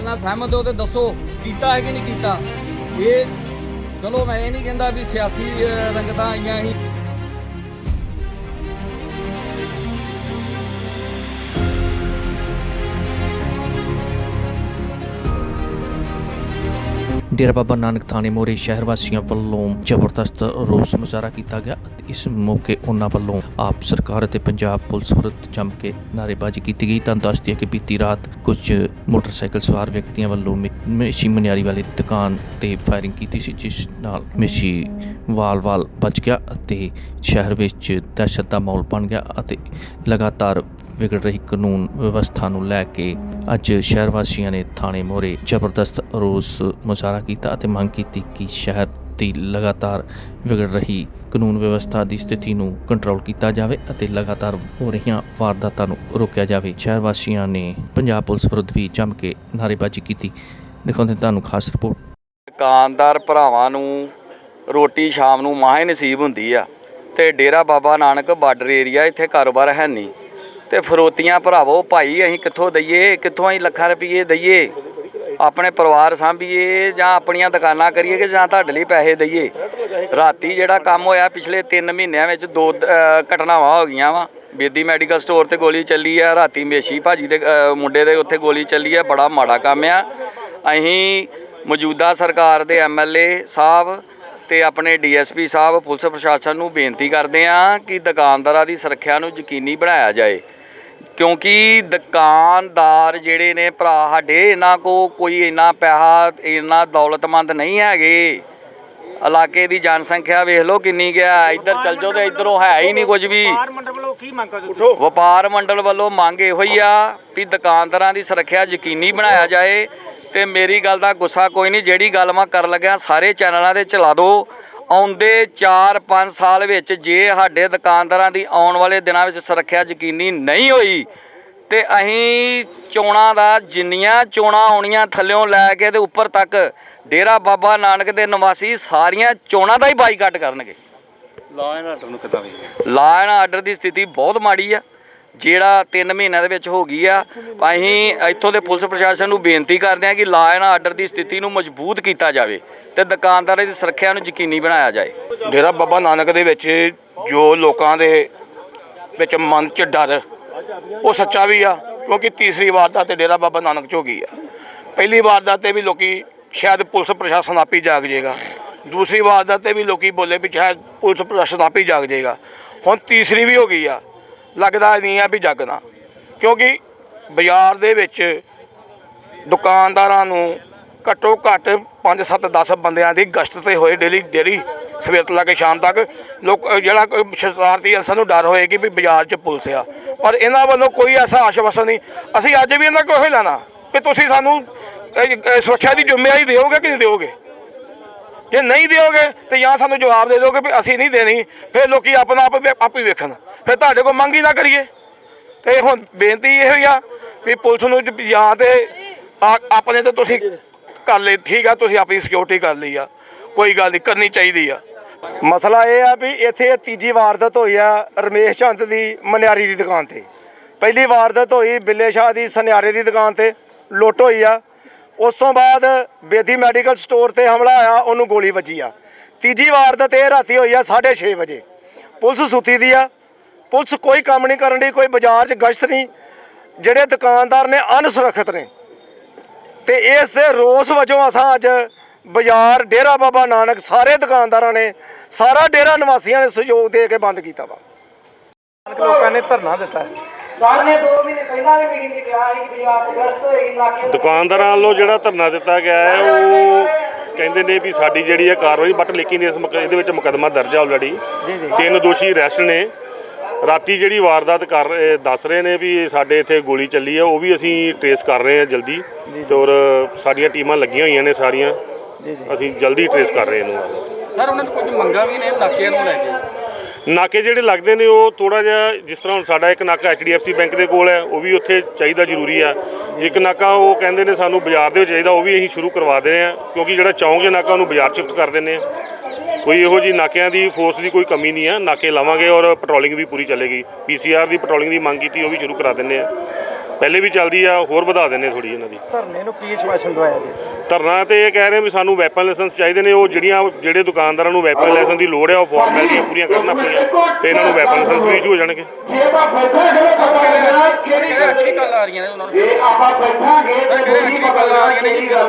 ਸਹਿਮਤ ਹੋ ਤੇ ਦੱਸੋ, ਕੀਤਾ ਹੈ ਕਿ ਨਹੀਂ ਕੀਤਾ? ਇਹ ਚਲੋ ਮੈਂ ਇਹ ਨਹੀਂ ਕਹਿੰਦਾ ਵੀ ਸਿਆਸੀ ਰੰਗਤਾਂ ਆਈਆਂ ਸੀ ਡੇਰਾ ਬਾਬਾ ਨਾਨਕ ਥਾਣੇ ਮੋਰੇ ਸ਼ਹਿਰ ਵਾਸੀਆਂ ਵੱਲੋਂ ਜ਼ਬਰਦਸਤ ਰੋਸ ਮੁਜ਼ਾਹਰਾ ਕੀਤਾ ਗਿਆ ਅਤੇ ਇਸ ਮੌਕੇ ਉਹਨਾਂ ਵੱਲੋਂ ਆਪ ਸਰਕਾਰ ਅਤੇ ਪੰਜਾਬ ਪੁਲਿਸ ਵਿਰੁੱਧ ਜੰਮ ਕੇ ਨਾਅਰੇਬਾਜ਼ੀ ਕੀਤੀ ਗਈ। ਤਾਂ ਦੱਸਦੀ ਹੈ ਕਿ ਬੀਤੀ ਰਾਤ ਕੁਝ ਮੋਟਰਸਾਈਕਲ ਸਵਾਰ ਵਿਅਕਤੀਆਂ ਵੱਲੋਂ ਮੇ- ਮੇਸ਼ੀ ਮਨਿਆਰੀ ਵਾਲੀ ਦੁਕਾਨ ਤੇ ਫਾਇਰਿੰਗ ਕੀਤੀ ਸੀ, ਜਿਸ ਨਾਲ ਮੇਸ਼ੀ ਵਾਲ-ਵਾਲ ਬਚ ਗਿਆ ਅਤੇ ਸ਼ਹਿਰ ਵਿੱਚ ਦਹਿਸ਼ਤ ਦਾ ਮਾਹੌਲ ਬਣ ਗਿਆ ਅਤੇ ਲਗਾਤਾਰ ਵਿਗੜ ਰਹੀ ਕਾਨੂੰਨ ਵਿਵਸਥਾ ਨੂੰ ਲੈ ਕੇ ਅੱਜ ਸ਼ਹਿਰ ਵਾਸੀਆਂ ਨੇ ਥਾਣੇ ਮੋਰੇ ਜ਼ਬਰਦਸਤ ਰੋਸ ਮੁਜ਼ਾਹਰਾ ਕੀਤਾ ਅਤੇ ਮੰਗ ਕੀਤੀ ਕਿ ਸ਼ਹਿਰ ਦੀ ਲਗਾਤਾਰ ਵਿਗੜ ਰਹੀ ਕਾਨੂੰਨ ਵਿਵਸਥਾ ਦੀ ਸਥਿਤੀ ਨੂੰ ਕੰਟਰੋਲ ਕੀਤਾ ਜਾਵੇ ਅਤੇ ਲਗਾਤਾਰ ਹੋ ਰਹੀਆਂ ਵਾਰਦਾਤਾਂ ਨੂੰ ਰੋਕਿਆ ਜਾਵੇ। ਸ਼ਹਿਰ ਵਾਸੀਆਂ ਨੇ ਪੰਜਾਬ ਪੁਲਿਸ ਵਿਰੁੱਧ ਵੀ ਜੰਮ ਕੇ ਨਾਅਰੇਬਾਜ਼ੀ ਕੀਤੀ। ਦਿਖਾਉਂਦੇ ਤੁਹਾਨੂੰ ਖਾਸ ਰਿਪੋਰਟ। ਦੁਕਾਨਦਾਰ ਭਰਾਵਾਂ ਨੂੰ ਰੋਟੀ ਸ਼ਾਮ ਨੂੰ ਮਾਹੇ ਨਸੀਬ ਹੁੰਦੀ ਆ ਤੇ ਡੇਰਾ ਬਾਬਾ ਨਾਨਕ ਬਾਰਡਰ ਏਰੀਆ ਇੱਥੇ ਕਾਰੋਬਾਰ ਹੈ ਨਹੀਂ। ਤੇ ਫਰੋਤੀਆਂ ਭਰਾਵੋ, ਭਾਈ ਅਸੀਂ ਕਿੱਥੋਂ ਦਈਏ? ਕਿੱਥੋਂ ਅਸੀਂ ਲੱਖਾਂ ਰੁਪਏ ਦਈਏ? ਆਪਣੇ ਪਰਿਵਾਰ ਸਾਂਭੀਏ ਜਾਂ ਆਪਣੀਆਂ ਦੁਕਾਨਾਂ ਕਰੀਏ ਕਿ ਜਾਂ ਤੁਹਾਡੇ ਲਈ ਪੈਸੇ ਦਈਏ। ਰਾਤੀ ਜਿਹੜਾ ਕੰਮ ਹੋਇਆ ਪਿਛਲੇ 3 ਮਹੀਨਿਆਂ ਵਿੱਚ ਦੋ ਘਟਨਾਵਾਂ ਹੋ ਗਈਆਂ ਵਾ। ਬੇਦੀ ਮੈਡੀਕਲ ਸਟੋਰ ਤੇ ਗੋਲੀ ਚੱਲੀ ਆ, ਰਾਤੀ ਮੇਸ਼ੀ ਭਾਜੀ ਦੇ ਮੁੰਡੇ ਦੇ ਉੱਥੇ ਗੋਲੀ ਚੱਲੀ ਆ, ਬੜਾ ਮਾੜਾ ਕੰਮ ਆ। ਅਸੀਂ ਮੌਜੂਦਾ ਸਰਕਾਰ ਦੇ ਐਮਐਲਏ ਸਾਹਿਬ ਤੇ ਆਪਣੇ ਡੀਐਸਪੀ ਸਾਹਿਬ, ਪੁਲਿਸ ਪ੍ਰਸ਼ਾਸਨ ਨੂੰ ਬੇਨਤੀ ਕਰਦੇ ਆ ਕਿ ਦੁਕਾਨਦਾਰਾਂ ਦੀ ਸੁਰੱਖਿਆ ਨੂੰ ਯਕੀਨੀ ਬਣਾਇਆ ਜਾਏ। ਕਿਉਂਕਿ ਦੁਕਾਨਦਾਰ ਜਿਹੜੇ ਨੇ ਭਰਾ ਸਾਡੇ ਇਹਨਾਂ ਕੋ ਕੋਈ ਇੰਨਾ ਪੈਸਾ ਇੰਨਾ ਦੌਲਤਮੰਦ ਨਹੀਂ ਹੈਗੇ। ਇਲਾਕੇ ਦੀ ਜਨਸੰਖਿਆ ਵੇਖ ਲਓ ਕਿੰਨੀ ਗਿਆ ਇੱਧਰ ਚੱਲ ਜਾਓ ਤੇ ਇੱਧਰੋਂ ਹੈ ਹੀ ਨਹੀਂ ਕੁਝ ਵੀ। ਬਾਹਰ ਮੰਡਲ ਵੱਲੋਂ ਕੀ ਮੰਗ ਕਰਦੇ ਤੁਸੀਂ? ਵਪਾਰ ਮੰਡਲ ਵੱਲੋਂ ਮੰਗ ਇਹੋ ਹੀ ਆ ਵੀ ਦੁਕਾਨਦਾਰਾਂ ਦੀ ਸੁਰੱਖਿਆ ਯਕੀਨੀ ਬਣਾਇਆ ਜਾਏ। ਤੇ ਮੇਰੀ ਗੱਲ ਦਾ ਗੁੱਸਾ ਕੋਈ ਨਹੀਂ ਜਿਹੜੀ ਗੱਲ ਮੈਂ ਕਰਨ ਲੱਗਿਆ ਸਾਰੇ ਚੈਨਲਾਂ ਤੇ ਚਲਾ ਦਿਓ ਆਉਂਦੇ 4-5 ਸਾਲ ਵਿੱਚ ਜੇ ਸਾਡੇ ਦੁਕਾਨਦਾਰਾਂ ਦੀ ਆਉਣ ਵਾਲੇ ਦਿਨਾਂ ਵਿੱਚ ਸੁਰੱਖਿਆ ਯਕੀਨੀ ਨਹੀਂ ਹੋਈ ਤੇ ਅਸੀਂ ਚੋਣਾਂ ਦਾ ਜਿੰਨੀਆਂ ਚੋਣਾਂ ਆਉਣੀਆਂ ਥੱਲਿਓਂ ਲੈ ਕੇ ਤੇ ਉੱਪਰ ਤੱਕ ਡੇਰਾ ਬਾਬਾ ਨਾਨਕ ਦੇ ਨਿਵਾਸੀ ਸਾਰੀਆਂ ਚੋਣਾਂ ਦਾ ਹੀ ਬਾਈਕਾਟ ਕਰਨਗੇ। ਲਾਅ ਐਂਡ ਆਰਡਰ ਨੂੰ ਕਿੱਦਾਂ ਵੀ ਲਾ ਐਂਡ ਆਰਡਰ ਦੀ ਸਥਿਤੀ ਬਹੁਤ ਮਾੜੀ ਆ। ਜਿਹੜਾ 3 ਮਹੀਨਿਆਂ ਦੇ ਵਿੱਚ ਹੋ ਗਈ ਆ ਅਸੀਂ ਇੱਥੋਂ ਦੇ ਪੁਲਿਸ ਪ੍ਰਸ਼ਾਸਨ ਨੂੰ ਬੇਨਤੀ ਕਰਦੇ ਹਾਂ ਕਿ ਲਾ ਐਂਡ ਆਰਡਰ ਦੀ ਸਥਿਤੀ ਨੂੰ ਮਜ਼ਬੂਤ ਕੀਤਾ ਜਾਵੇ ਤੇ ਦੁਕਾਨਦਾਰਾਂ ਦੀ ਸੁਰੱਖਿਆ ਨੂੰ ਯਕੀਨੀ ਬਣਾਇਆ ਜਾਏ। ਡੇਰਾ ਬਾਬਾ ਨਾਨਕ ਦੇ ਵਿੱਚ ਜੋ ਲੋਕਾਂ ਦੇ ਵਿੱਚ ਮਨ 'ਚ ਡਰ, ਉਹ ਸੱਚਾ ਵੀ ਆ, ਕਿਉਂਕਿ ਤੀਸਰੀ ਵਾਰਦਾਤ ਤੇ ਡੇਰਾ ਬਾਬਾ ਨਾਨਕ 'ਚ ਹੋ ਗਈ ਆ। ਪਹਿਲੀ ਵਾਰਦਾਤ ਤੇ ਵੀ ਲੋਕੀ ਸ਼ਾਇਦ ਪੁਲਿਸ ਪ੍ਰਸ਼ਾਸਨ ਆਪੇ ਹੀ ਜਾਗ ਜੇਗਾ। ਦੂਸਰੀ ਵਾਰਦਾਤ ਤੇ ਵੀ ਲੋਕੀ ਬੋਲੇ ਵੀ ਸ਼ਾਇਦ ਪੁਲਿਸ ਪ੍ਰਸ਼ਾਸਨ ਆਪੇ ਹੀ ਜਾਗ ਜਾਏਗਾ ਹੁਣ ਤੀਸਰੀ ਵੀ ਹੋ ਗਈ ਆ ਲੱਗਦਾ ਨਹੀਂ ਆ ਵੀ ਜਾਗਣਾ ਕਿਉਂਕਿ ਬਾਜ਼ਾਰ ਦੇ ਵਿੱਚ ਦੁਕਾਨਦਾਰਾਂ ਨੂੰ ਘੱਟੋ ਘੱਟ 5 7 10 ਬੰਦਿਆਂ ਦੀ ਗਸ਼ਤ ਤੇ ਹੋਏ ਡੇਲੀ ਡੇਲੀ ਸਵੇਰ ਤੋਂ ਲੈ ਕੇ ਸ਼ਾਮ ਤੱਕ। ਲੋਕ, ਜਿਹੜਾ ਕੋਈ ਸ਼ਰਾਰਤੀ ਅਨਸਰ ਨੂੰ ਡਰ ਕਿ ਵੀ ਬਾਜ਼ਾਰ 'ਚ ਪੁਲਿਸ ਆ। ਪਰ ਇਹਨਾਂ ਵੱਲੋਂ ਕੋਈ ਐਸਾ ਆਸ਼ਵਾਸਨ ਨਹੀਂ। ਅਸੀਂ ਅੱਜ ਵੀ ਇਹਨਾਂ ਕੋਲ ਹੀ ਲੈਣਾ ਕਿ ਤੁਸੀਂ ਸਾਨੂੰ ਸੁਰੱਖਿਆ ਦੀ ਜ਼ਿੰਮੇਵਾਰੀ ਦਿਓਗੇ ਕਿ ਨਹੀਂ ਦਿਓਗੇ? ਜੇ ਨਹੀਂ ਦਿਓਗੇ ਤੇ ਜਾਂ ਸਾਨੂੰ ਜਵਾਬ ਦੇ ਦਿਓਗੇ ਵੀ ਅਸੀਂ ਨਹੀਂ ਦੇਣੀ, ਫਿਰ ਲੋਕੀ ਆਪਣਾ ਆਪ ਆਪ ਹੀ ਵੇਖਣ। ਫਿਰ ਤੁਹਾਡੇ ਕੋਲ ਮੰਗ ਹੀ ਨਾ ਕਰੀਏ। ਤੇ ਹੁਣ ਬੇਨਤੀ ਇਹੋ ਹੀ ਆ ਵੀ ਪੁਲਿਸ ਨੂੰ ਜਾਂ ਤੇ ਆਪਣੇ ਤੇ ਤੁਸੀਂ ਕਰ ਲਈ ਠੀਕ ਆ, ਤੁਸੀਂ ਆਪਣੀ ਸਿਕਿਉਰਿਟੀ ਕਰ ਲਈ ਆ। ਕੋਈ ਗੱਲ ਨਹੀਂ, ਕਰਨੀ ਚਾਹੀਦੀ ਆ। ਮਸਲਾ ਇਹ ਆ ਵੀ ਇੱਥੇ ਤੀਜੀ ਵਾਰਦਾਤ ਹੋਈ ਆ ਰਮੇਸ਼ ਚੰਦ ਦੀ ਮਨਿਆਰੀ ਦੀ ਦੁਕਾਨ ਤੇ। ਪਹਿਲੀ ਵਾਰਦਾਤ ਹੋਈ ਬਿੱਲੇ ਸ਼ਾਹ ਦੀ ਸੁਨਿਆਰੇ ਦੀ ਦੁਕਾਨ ਤੇ, ਲੁੱਟ ਹੋਈ ਆ। ਉਸ ਤੋਂ ਬਾਅਦ ਬੇਦੀ ਮੈਡੀਕਲ ਸਟੋਰ ਤੇ ਹਮਲਾ ਆਇਆ ਉਹਨੂੰ ਗੋਲੀ ਵੱਜੀ ਆ। ਤੀਜੀ ਵਾਰਦਾਤ ਇਹ ਰਾਤੀ ਹੋਈ ਆ 6:30 ਵਜੇ। ਪੁਲਿਸ ਸੁੱਤੀ ਦੀ ਆ। ਪੁਲਿਸ ਕੋਈ ਕੰਮ ਨਹੀਂ ਕਰਨ ਦੀ ਕੋਈ ਬਾਜ਼ਾਰ 'ਚ ਗਸ਼ਤ ਨਹੀਂ। ਜਿਹੜੇ ਦੁਕਾਨਦਾਰ ਨੇ ਅਨਸੁਰੱਖਿਅਤ ਨੇ। ਤੇ ਇਸ ਦੇ ਰੋਸ ਵਜੋਂ ਅਸਾਂ ਅੱਜ ਬਾਜ਼ਾਰ, ਡੇਰਾ ਬਾਬਾ ਨਾਨਕ, ਸਾਰੇ ਦੁਕਾਨਦਾਰਾਂ ਨੇ ਸਾਰਾ ਡੇਰਾ ਨਿਵਾਸੀਆਂ ਨੇ ਸਹਿਯੋਗ ਦੇ ਕੇ ਬੰਦ ਕੀਤਾ ਵਾ। ਲੋਕਾਂ ਨੇ ਧਰਨਾ ਦਿੱਤਾ। ਹੈ ਸਾਹਮਣੇ 2 ਮਹੀਨੇ ਪਹਿਲਾਂ ਵੀ ਮੀਟਿੰਗ ਕਿਹਾ ਸੀ ਕਿ ਪੰਜਾਬ ਗ੍ਰਸਤ ਹੋਏਗੀ ਇਲਾਕੇ ਦੁਕਾਨਦਾਰਾਂ ਵੱਲੋਂ ਜਿਹੜਾ ਧਰਨਾ ਦਿੱਤਾ ਗਿਆ ਹੈ ਉਹ ਕਹਿੰਦੇ ਨੇ ਵੀ ਸਾਡੀ ਜਿਹੜੀ ਹੈ ਕਾਰਵਾਈ ਬਟ ਲੇਕਿਨ ਇਸ ਮੁਕ- ਇਹਦੇ ਵਿੱਚ ਮੁਕੱਦਮਾ ਦਰਜ ਹੈ ਆਲਰੇਡੀ ਤਿੰਨ ਦੋਸ਼ੀ ਅਰੈਸਟ ਨੇ। ਰਾਤੀ ਜਿਹੜੀ ਵਾਰਦਾਤ ਕਰ ਰਹੇ ਦੱਸ ਰਹੇ ਨੇ ਵੀ ਸਾਡੇ ਇੱਥੇ ਗੋਲੀ ਚੱਲੀ ਹੈ ਉਹ ਵੀ ਅਸੀਂ ਟਰੇਸ ਕਰ ਰਹੇ ਹਾਂ ਜਲਦੀ। ਤੇ ਔਰ ਸਾਡੀਆਂ ਟੀਮਾਂ ਲੱਗੀਆਂ ਹੋਈਆਂ ਨੇ ਸਾਰੀਆਂ। ਅਸੀਂ ਜਲਦੀ ਟਰੇਸ ਕਰ ਰਹੇ ਹਾਂ ਇਹਨੂੰ। ਸਰ ਉਹਨਾਂ ਨੇ ਕੁਝ ਮੰਗਾਂ ਵੀ ਨੇ ਨਾਕਿਆਂ ਨੂੰ ਲੈ ਕੇ? ਨਾਕੇ ਜਿਹੜੇ ਲੱਗਦੇ ਨੇ ਉਹ ਥੋੜਾ ਜਿਹਾ ਜਿਸ ਤਰ੍ਹਾਂ ਹੁਣ ਸਾਡਾ ਇੱਕ ਨਾਕਾ HDFC ਬੈਂਕ ਦੇ ਕੋਲ ਹੈ, ਉਹ ਵੀ ਉੱਥੇ ਚਾਹੀਦਾ ਜ਼ਰੂਰੀ ਆ। ਇੱਕ ਨਾਕਾ ਉਹ ਕਹਿੰਦੇ ਨੇ ਸਾਨੂੰ ਬਾਜ਼ਾਰ ਦੇ ਵਿੱਚ ਚਾਹੀਦਾ, ਉਹ ਵੀ ਅਸੀਂ ਸ਼ੁਰੂ ਕਰਵਾ ਦੇ ਰਹੇ ਆ ਕਿਉਂਕਿ ਜਿਹੜਾ ਚੌਂਕ ਦੇ ਨਾਕਾ ਉਹਨੂੰ ਬਾਜ਼ਾਰ ਸ਼ਿਫਟ ਕਰ ਦਿੰਦੇ ਆ ਕੋਈ ਇਹੋ ਜੀ ਨਾਕਿਆਂ ਦੀ ਫੋਰਸ ਦੀ ਕੋਈ ਕਮੀ ਨਹੀਂ ਆ, ਨਾਕੇ ਲਾਵਾਂਗੇ ਔਰ ਪੈਟਰੋਲਿੰਗ ਵੀ ਪੂਰੀ ਚੱਲੇਗੀ। ਪੀਸੀਆਰ ਦੀ ਪੈਟਰੋਲਿੰਗ ਦੀ ਮੰਗ ਕੀਤੀ, ਉਹ ਵੀ ਸ਼ੁਰੂ ਕਰਾ ਦਿੰਦੇ ਆ ਪਹਿਲੇ ਵੀ ਚੱਲਦੀ ਆ ਹੋਰ ਵਧਾ ਦਿੰਨੇ ਥੋੜੀ ਇਹਨਾਂ ਦੀ। ਧਰਨੇ ਨੂੰ ਕੀ ਸ਼ਵਾਸ਼ਨ ਦਵਾਇਆ ਜੀ? ਧਰਨਾ ਤੇ ਇਹ ਕਹਿ ਰਹੇ ਵੀ ਸਾਨੂੰ ਵੈਪਨ ਲਾਇਸੈਂਸ ਚਾਹੀਦੇ ਨੇ ਉਹ ਜਿਹੜੀਆਂ ਜਿਹੜੇ ਦੁਕਾਨਦਾਰਾਂ ਨੂੰ ਵੈਪਨ ਲਾਇਸੈਂਸ ਦੀ ਲੋੜ ਹੈ ਉਹ ਫਾਰਮੈਲਿਟੀਆਂ ਪੂਰੀਆਂ ਕਰਨ ਆਪਣੀਆਂ ਤੇ ਇਹਨਾਂ ਨੂੰ ਵੈਪਨ ਲਾਇਸੈਂਸ ਵੀ ਇਸ਼ੂ ਹੋ ਜਾਣਗੇ। ਕਿਹੜੀ ਗੱਲ ਆ ਰਹੀਆਂ ਨੇ ਉਹਨਾਂ ਨੂੰ। ਆਪਾਂ ਬੈਠਾਂਗੇ ਤੇ ਕਿਹੜੇ ਗੱਲ ਆ ਰਹੀਆਂ ਨੇ ਜੀ ਗੱਲ